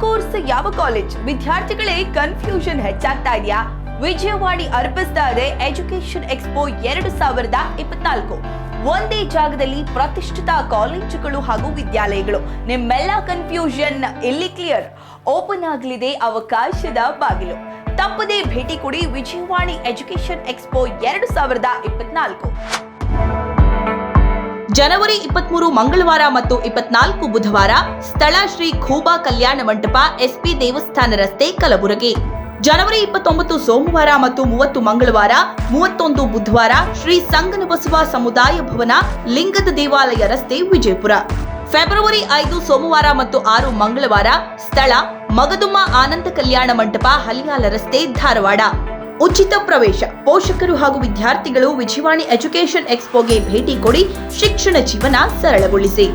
Course, ಯಾವ college? ವಿದ್ಯಾರ್ಥಿಗಳೇ confusion ಹೆಚ್ಚಾಗ್ತಾ ಇದೆಯಾ? ವಿಜಯವಾಣಿ ಅರ್ಪಿಸ್ತಾ ಇದೆ ಎಜುಕೇಶನ್ ಎಕ್ಸ್ಪೋ ಎರಡು ಸಾವಿರದ ಇಪ್ಪತ್ನಾಲ್ಕು. ಒಂದೇ ಜಾಗದಲ್ಲಿ ಪ್ರತಿಷ್ಠಿತ ಕಾಲೇಜುಗಳು ಹಾಗೂ ವಿದ್ಯಾಲಯಗಳು. ನಿಮ್ಮೆಲ್ಲ ಕನ್ಫ್ಯೂಷನ್ ಇಲ್ಲಿ ಕ್ಲಿಯರ್ ಓಪನ್ ಆಗಲಿದೆ ಅವಕಾಶದ ಬಾಗಿಲು. ತಪ್ಪದೇ ಭೇಟಿ ಕೊಡಿ ವಿಜಯವಾಣಿ ಎಜುಕೇಶನ್ ಎಕ್ಸ್ಪೋ ಎರಡು ಸಾವಿರದ ಇಪ್ಪತ್ನಾಲ್ಕು. ಜನವರಿ ಇಪ್ಪತ್ಮೂರು ಮಂಗಳವಾರ ಮತ್ತು ಇಪ್ಪತ್ನಾಲ್ಕು ಬುಧವಾರ ಸ್ಥಳ ಶ್ರೀ ಖೂಬಾ ಕಲ್ಯಾಣ ಮಂಟಪ ಎಸ್ಪಿ ದೇವಸ್ಥಾನ ರಸ್ತೆ ಕಲಬುರಗಿ. ಜನವರಿ ಇಪ್ಪತ್ತೊಂಬತ್ತು ಸೋಮವಾರ ಮತ್ತು ಮೂವತ್ತು ಮಂಗಳವಾರ ಮೂವತ್ತೊಂದು ಬುಧವಾರ ಶ್ರೀ ಸಂಗನಬಸವ ಸಮುದಾಯ ಭವನ ಲಿಂಗದ ದೇವಾಲಯ ರಸ್ತೆ ವಿಜಯಪುರ. ಫೆಬ್ರವರಿ ಐದು ಸೋಮವಾರ ಮತ್ತು ಆರು ಮಂಗಳವಾರ ಸ್ಥಳ ಮಗದುಮ್ಮ ಆನಂದ ಕಲ್ಯಾಣ ಮಂಟಪ ಹಲಿಯಾಲ ರಸ್ತೆ ಧಾರವಾಡ. ಉಚಿತ ಪ್ರವೇಶ. ಪೋಷಕರು ಹಾಗೂ ವಿದ್ಯಾರ್ಥಿಗಳು ವಿಜಯವಾಣಿ ಎಜುಕೇಶನ್ ಎಕ್ಸ್ಪೋಗೆ ಭೇಟಿ ಕೊಡಿ ಶಿಕ್ಷಣ ಜೀವನ ಸರಳಗೊಳಿಸಿ.